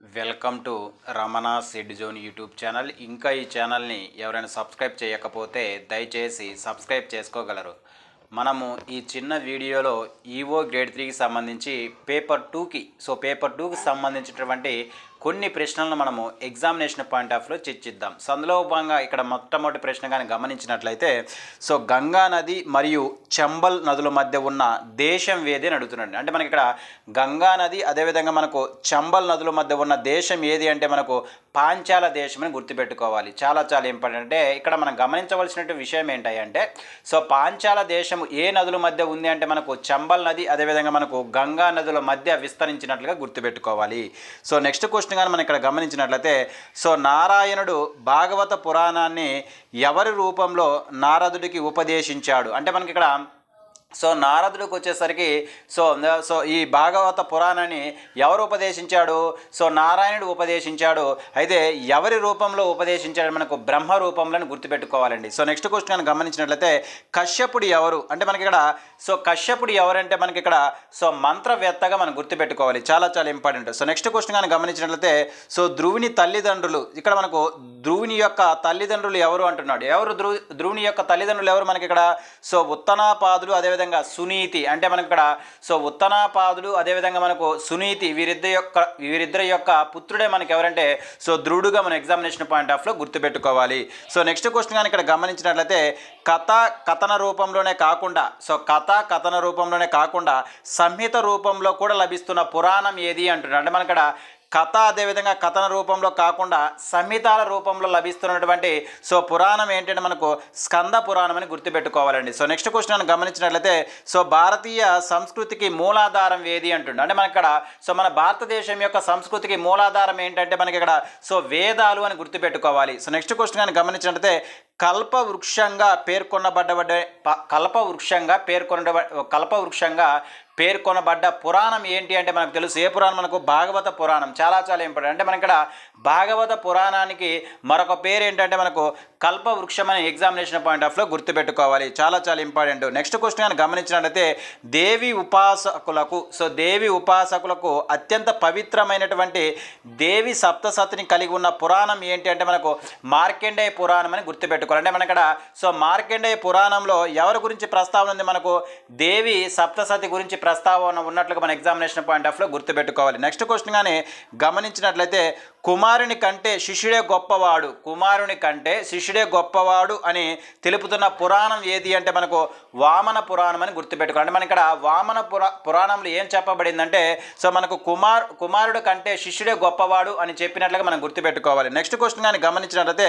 Welcome to Ramana Sid zone YouTube channel. ఇంకా ఈ ఛానల్ని ఎవరైనా సబ్స్క్రైబ్ చేయకపోతే దయచేసి సబ్స్క్రైబ్ చేసుకోగలరు. మనము ఈ చిన్న వీడియోలో ఈవో గ్రేడ్ త్రీకి సంబంధించి పేపర్ టూకి సో పేపర్ టూకి సంబంధించినటువంటి కొన్ని ప్రశ్నలను మనము ఎగ్జామినేషన్ పాయింట్ ఆఫ్లో చర్చిద్దాం. సో అందులో భాగంగా ఇక్కడ మొట్టమొదటి ప్రశ్న కానీ గమనించినట్లయితే సో గంగా నది మరియు చంబల్ నదుల మధ్య ఉన్న దేశం ఏది అని అడుగుతున్నాడు అంటే మనకి ఇక్కడ గంగా నది అదేవిధంగా మనకు చంబల్ నదుల మధ్య ఉన్న దేశం ఏది అంటే మనకు పాంచాల దేశం అని గుర్తుపెట్టుకోవాలి. చాలా చాలా ఇంపార్టెంట్ అంటే ఇక్కడ మనం గమనించవలసిన విషయం ఏంటంటే సో పాంచాల దేశం ఏ నదుల మధ్య ఉంది అంటే మనకు చంబల్ నది అదేవిధంగా మనకు గంగా నదుల మధ్య విస్తరించినట్లుగా గుర్తుపెట్టుకోవాలి. సో నెక్స్ట్ క్వశ్చన్ స్పష్టంగా మనం ఇక్కడ గమనించినట్లయితే సో నారాయణుడు భాగవత పురాణాన్ని ఎవరి రూపంలో నారదుడికి ఉపదేశించాడు? అంటే మనకి ఇక్కడ సో నారదుడికి వచ్చేసరికి సో సో ఈ భాగవత పురాణాన్ని ఎవరు ఉపదేశించాడు? సో నారాయణుడు ఉపదేశించాడు. అయితే ఎవరి రూపంలో ఉపదేశించాడు? మనకు బ్రహ్మ రూపంలో గుర్తుపెట్టుకోవాలండి. సో నెక్స్ట్ క్వశ్చన్ కనుక గమనించినట్లయితే కశ్యపుడు ఎవరు? అంటే మనకి ఇక్కడ సో కశ్యపుడు ఎవరంటే మనకి ఇక్కడ సో మంత్రవేత్తగా మనం గుర్తుపెట్టుకోవాలి. చాలా చాలా ఇంపార్టెంట్. సో నెక్స్ట్ క్వశ్చన్ కనుక గమనించినట్లయితే సో ధ్రువుని తల్లిదండ్రులు ఇక్కడ మనకు ధ్రువుని యొక్క తల్లిదండ్రులు ఎవరు అంటున్నాడు? ఎవరు ధ్రువు ధ్రువుని యొక్క తల్లిదండ్రులు ఎవరు మనకి ఇక్కడ? సో ఉత్తనాపాదులు అదేవిధంగా సునీతి అంటే మనకు ఇక్కడ సో ఉత్తనాపాదుడు అదేవిధంగా మనకు సునీతి వీరిద్దరి యొక్క వీరిద్దరి యొక్క పుత్రుడే మనకి ఎవరంటే సో ధ్రువుడుగా మన ఎగ్జామినేషన్ పాయింట్ ఆఫ్లో గుర్తుపెట్టుకోవాలి. సో నెక్స్ట్ క్వశ్చన్ కానీ ఇక్కడ గమనించినట్లయితే కథ కథన రూపంలోనే కాకుండా సో కథ కథన రూపంలోనే కాకుండా సంహిత రూపంలో కూడా లభిస్తున్న పురాణం ఏది అంటున్నాడు అంటే మన కథ అదేవిధంగా కథన రూపంలో కాకుండా సంహితాల రూపంలో లభిస్తున్నటువంటి సో పురాణం ఏంటంటే మనకు స్కంద పురాణం అని గుర్తుపెట్టుకోవాలండి. సో నెక్స్ట్ క్వశ్చన్ అని గమనించినట్లయితే సో భారతీయ సంస్కృతికి మూలాధారం ఏది అంటుండే? అంటే మనకి ఇక్కడ సో మన భారతదేశం యొక్క సంస్కృతికి మూలాధారం ఏంటంటే మనకి ఇక్కడ సో వేదాలు అని గుర్తుపెట్టుకోవాలి. సో నెక్స్ట్ క్వశ్చన్ కానీ గమనించినట్లయితే కల్ప వృక్షంగా పేర్కొనబడ్డ కల్ప వృక్షంగా పేర్కొన కల్ప వృక్షంగా పేర్కొనబడ్డ పురాణం ఏంటి అంటే మనకు తెలుసు. ఏ పురాణం? మనకు భాగవత పురాణం. చాలా చాలా ఇంపార్టెంట్. అంటే మన ఇక్కడ భాగవత పురాణానికి మరొక పేరు ఏంటంటే మనకు కల్ప వృక్షం అనే ఎగ్జామినేషన్ పాయింట్ ఆఫ్లో గుర్తుపెట్టుకోవాలి. చాలా చాలా ఇంపార్టెంట్. నెక్స్ట్ క్వశ్చన్ అని గమనించినట్లయితే దేవి ఉపాసకులకు సో దేవి ఉపాసకులకు అత్యంత పవిత్రమైనటువంటి దేవి సప్తసతిని కలిగి ఉన్న పురాణం ఏంటి అంటే మనకు మార్కెండేయ పురాణం అని గుర్తుపెట్టుకోవాలి. అంటే మన ఇక్కడ సో మార్కెండేయ పురాణంలో ఎవరి గురించి ప్రస్తావన ఉంది? మనకు దేవి సప్తసతి గురించి ప్రస్తావన ఉన్నట్లుగా మన ఎగ్జామినేషన్ పాయింట్ ఆఫ్లో గుర్తుపెట్టుకోవాలి. నెక్స్ట్ క్వశ్చన్ కానీ గమనించినట్లయితే కుమారుని కంటే శిష్యుడే గొప్పవాడు. కుమారుని కంటే శిష్యుడే గొప్పవాడు అని తెలుపుతున్న పురాణం ఏది అంటే మనకు వామన పురాణం అని గుర్తుపెట్టుకోవాలి. అంటే మన ఇక్కడ వామన పురా పురాణంలో ఏం చెప్పబడిందంటే సో మనకు కుమార్ కుమారుడు కంటే శిష్యుడే గొప్పవాడు అని చెప్పినట్లుగా మనం గుర్తుపెట్టుకోవాలి. నెక్స్ట్ క్వశ్చన్ కానీ గమనించినట్లయితే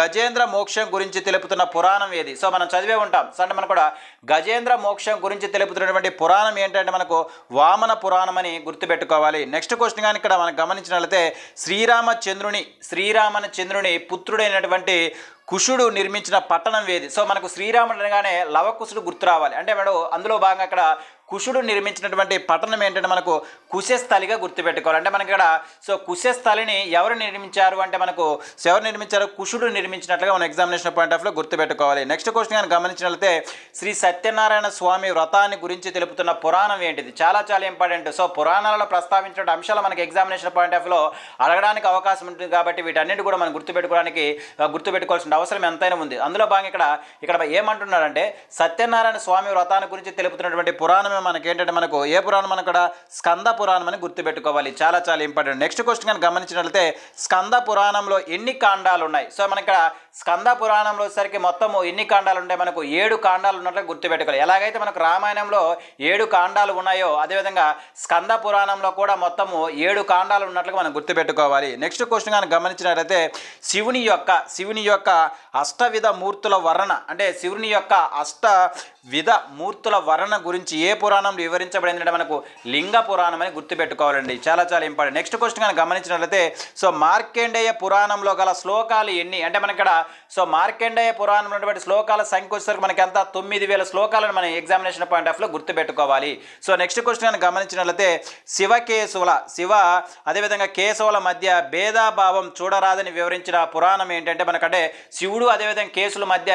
గజేంద్ర మోక్షం గురించి తెలుపుతున్న పురాణం ఏది? సో మనం చదివే ఉంటాం. సో అంటే మనం కూడా గజేంద్ర మోక్షం గురించి తెలుపుతున్నటువంటి పురాణం ఏంటంటే మనకు వామన పురాణం అని గుర్తుపెట్టుకోవాలి. నెక్స్ట్ క్వశ్చన్ కానీ ఇక్కడ మనం గమనించినట్లయితే శ్రీరామచంద్రుని శ్రీరామన చంద్రుని పుత్రుడైనటువంటి కుషుడు నిర్మించిన పట్టణం వేది. సో మనకు శ్రీరాముడు అనగానే లవకుశుడు గుర్తు రావాలి. అంటే మేడం అందులో భాగంగా అక్కడ కుషుడు నిర్మించినటువంటి పట్టణం ఏంటంటే మనకు కుశస్థలిగా గుర్తుపెట్టుకోవాలి. అంటే మనకి ఇక్కడ సో కుశస్థలిని ఎవరు నిర్మించారు? అంటే మనకు ఎవరు నిర్మించారు? కుషుడు నిర్మించినట్లుగా మన ఎగ్జామినేషన్ పాయింట్ ఆఫ్లో గుర్తుపెట్టుకోవాలి. నెక్స్ట్ క్వశ్చన్ కానీ గమనించినట్లయితే శ్రీ సత్యనారాయణ స్వామి వ్రతాన్ని గురించి తెలుపుతున్న పురాణం ఏంటిది? చాలా చాలా ఇంపార్టెంట్ సో పురాణాలలో ప్రస్తావించిన అంశాలు మనకి ఎగ్జామినేషన్ పాయింట్ ఆఫ్లో అడగడానికి అవకాశం ఉంటుంది కాబట్టి వీటన్నిటి కూడా మనం గుర్తుపెట్టుకోవడానికి గుర్తుపెట్టుకోవాల్సిన అవసరం ఎంతైనా ఉంది. అందులో భాగంగా ఇక్కడ ఇక్కడ ఏమంటున్నారంటే సత్యనారాయణ స్వామి వ్రతాన్ని గురించి తెలుపుతున్నటువంటి పురాణమే మనకి ఏంటంటే మనకు ఏ పురాణం మన ఇక్కడ స్కంద పురాణం అని గుర్తుపెట్టుకోవాలి. చాలా చాలా ఇంపార్టెంట్. నెక్స్ట్ క్వశ్చన్ కానీ గమనించినట్లయితే స్కంద పురాణంలో ఎన్ని కాండాలు ఉన్నాయి? సో మన ఇక్కడ స్కంద పురాణంలో సరికి మొత్తము ఎన్ని కాండాలు ఉంటాయి? మనకు ఏడు కాండాలు ఉన్నట్లు గుర్తుపెట్టుకోవాలి. ఎలాగైతే మనకు రామాయణంలో ఏడు కాండాలు ఉన్నాయో అదేవిధంగా స్కంద పురాణంలో కూడా మొత్తము ఏడు కాండాలు ఉన్నట్లుగా మనం గుర్తుపెట్టుకోవాలి. నెక్స్ట్ క్వశ్చన్ కానీ గమనించినట్లయితే శివుని యొక్క శివుని యొక్క అష్టవిధ మూర్తుల వర్ణన అంటే శివుని యొక్క అష్ట విధ మూర్తుల వర్ణన గురించి ఏ పురాణంలో వివరించబడిందంటే మనకు లింగ పురాణం అని గుర్తుపెట్టుకోవాలండి. చాలా చాలా ఇంపార్టెంట్. నెక్స్ట్ క్వశ్చన్ కానీ గమనించినట్లయితే సో మార్కండేయ పురాణంలో గల శ్లోకాలు ఎన్ని? అంటే మన ఇక్కడ సో మార్కండేయ పురాణంలో ఉన్నటువంటి శ్లోకాల సంఖ్య వచ్చేసరికి మనకి ఎంత? తొమ్మిది వేల శ్లోకాలను మనం ఎగ్జామినేషన్ పాయింట్ ఆఫ్లో గుర్తుపెట్టుకోవాలి. సో నెక్స్ట్ క్వశ్చన్ కానీ గమనించినట్లయితే శివకేశవుల శివ అదేవిధంగా కేశవుల మధ్య భేదాభావం చూడరాదని వివరించిన పురాణం ఏంటంటే మనకంటే శివుడు అదేవిధంగా కేసుల మధ్య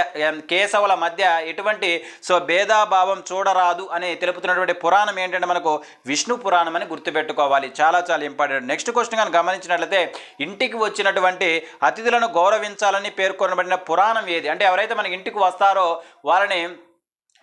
కేశవుల మధ్య ఎటువంటి సో భేదాభావం చూడరాదు అని తెలుపుతున్నటువంటి పురాణం ఏంటంటే మనకు విష్ణు పురాణం అని గుర్తుపెట్టుకోవాలి. చాలా చాలా ఇంపార్టెంట్. నెక్స్ట్ క్వశ్చన్ కానీ గమనించినట్లయితే ఇంటికి వచ్చినటువంటి అతిథులను గౌరవించాలని పేర్కొనబడిన పురాణం ఏది? అంటే ఎవరైతే మన ఇంటికి వస్తారో వాళ్ళని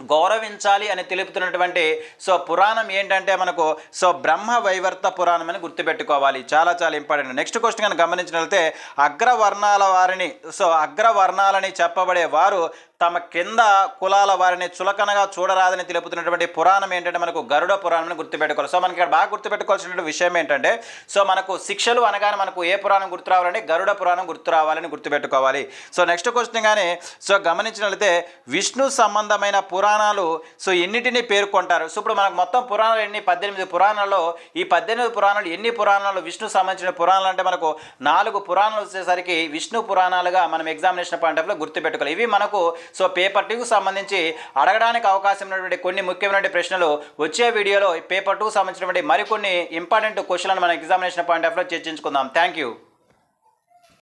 గౌరవించాలి అని తెలుపుతున్నటువంటి సో పురాణం ఏంటంటే మనకు సో బ్రహ్మ వైవర్త పురాణం అని గుర్తుపెట్టుకోవాలి. చాలా చాలా ఇంపార్టెంట్. నెక్స్ట్ క్వశ్చన్ కనుక గమనించినట్లయితే అగ్రవర్ణాల వారిని సో అగ్రవర్ణాలని చెప్పబడే వారు తమ కింద కులాల వారిని చులకనగా చూడరాదని తెలుపుతున్నటువంటి పురాణం ఏంటంటే మనకు గరుడ పురాణం గుర్తుపెట్టుకోవాలి. సో మనకి ఇక్కడ బాగా గుర్తుపెట్టుకోవాల్సిన విషయం ఏంటంటే సో మనకు శిక్షలు అనగానే మనకు ఏ పురాణం గుర్తు రావాలంటే గరుడ పురాణం గుర్తు రావాలని గుర్తుపెట్టుకోవాలి. సో నెక్స్ట్ క్వశ్చన్ కానీ సో గమనించినట్లయితే విష్ణు సంబంధమైన పురాణాలు సో ఎన్నిటిని పేర్కొంటారు? సో ఇప్పుడు మనకు మొత్తం పురాణాలు ఎన్ని? పద్దెనిమిది పురాణాల్లో ఈ పద్దెనిమిది పురాణాలు ఎన్ని పురాణాలు విష్ణు సంబంధించిన పురాణాలు అంటే మనకు నాలుగు పురాణాలు వచ్చేసరికి విష్ణు పురాణాలుగా మనం ఎగ్జామినేషన్ పాయింట్ ఆఫ్లో గుర్తుపెట్టుకోవాలి. ఇవి మనకు సో పేపర్ టూకు సంబంధించి అడగడానికి అవకాశం ఉన్నటువంటి కొన్ని ముఖ్యమైనటువంటి ప్రశ్నలు వచ్చే వీడియోలో పేపర్ టూకు సంబంధించినటువంటి మరికొన్ని ఇంపార్టెంట్ క్వశ్చన్లను మన ఎగ్జామినేషన్ పాయింట్ ఆఫ్లో చర్చించుకుందాం. Thank you.